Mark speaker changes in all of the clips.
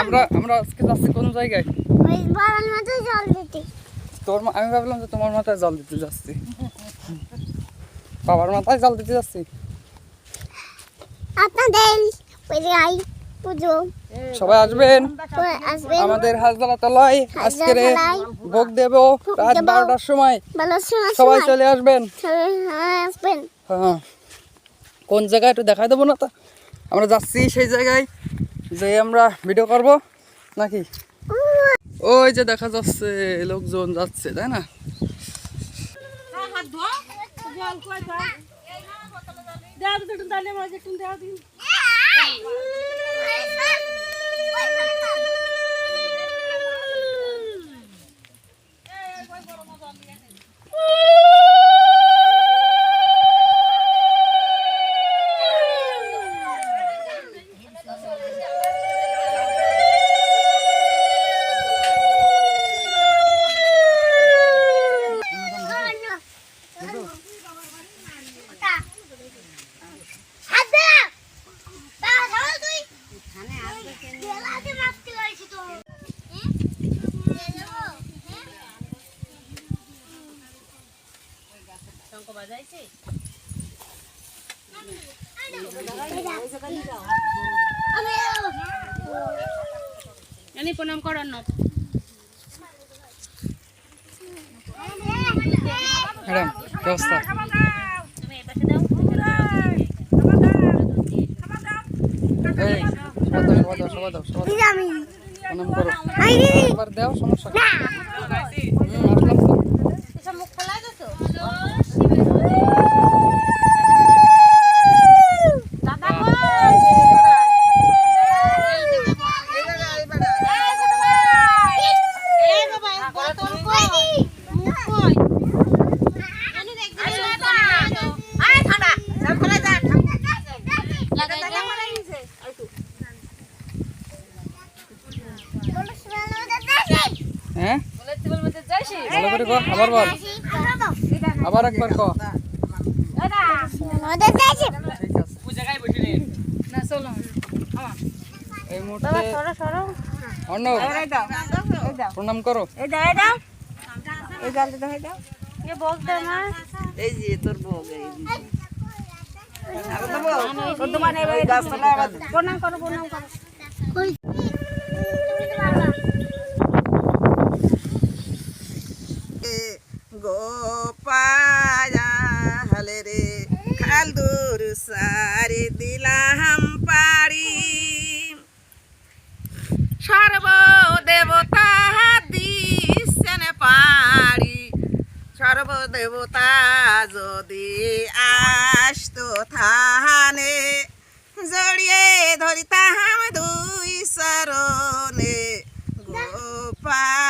Speaker 1: আমরা- আমরা আজকে যাচ্ছি কোন জায়গায়? তোর আমি ভাবলাম যে তোমার মাথায় জল দিতে যাচ্ছি। বাবার মাথায় জল দিতে যাচ্ছি?
Speaker 2: আপনাদের
Speaker 1: সবাই আসবেন? আমাদের হাজদারা তলায় আজকে ভোগ দেব রাত বারোটার সময়। সবাই চলে আসবেন? হ্যাঁ। কোন জায়গায় একটু দেখাই দেবো না তো? আমরা যাচ্ছি সেই জায়গায়। যে আমরা ভিডিও করব নাকি? ওই যে দেখা যাচ্ছে লোকজন যাচ্ছে তাই না?
Speaker 3: এনে প্রণাম করার না
Speaker 1: ম্যাডাম ব্যবস্থা।
Speaker 3: তুমি এই পাশে দাও।
Speaker 1: এই সবাই দাও সবাই দাও সবাই দাও সবাই দাও
Speaker 2: আমি
Speaker 1: প্রণাম করো
Speaker 2: আই দিদি
Speaker 1: একবার দাও সমস্যা কি? হুম, আসলাম তো
Speaker 3: এসব মুখ খোলা তো দাদা
Speaker 1: হ্যাঁ ভালো করে কর আবার বল। আবার একবার কর। এই মুহূর্তে অর্ণব প্রণাম করো।
Speaker 3: বলতে না
Speaker 4: এই যে তোর বউ এই
Speaker 3: প্রণাম করো প্রণাম করো।
Speaker 4: গোপায়া হলে রে খালদুর সারি দিলাম পাড়ি। সর্বদেবতা দিছেন পাড়ি। সর্বদেবতা যদি আসতো থানে, জড়িয়ে ধরিতাম দুই সরণে গোপায়াল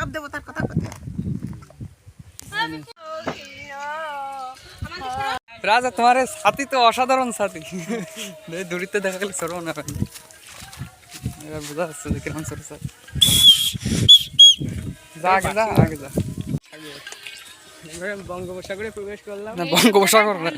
Speaker 4: সব দেবতার কথা কথা
Speaker 1: রাজা তোমার ছাতি তো অসাধারণ ছাতি। এই দূরিতে দেখা গেলে সরব না বোঝা যাচ্ছে যে যা আগে যা আগে যা।
Speaker 4: বঙ্গোপসাগরে প্রবেশ করলাম।
Speaker 1: না বঙ্গোপসাগর না।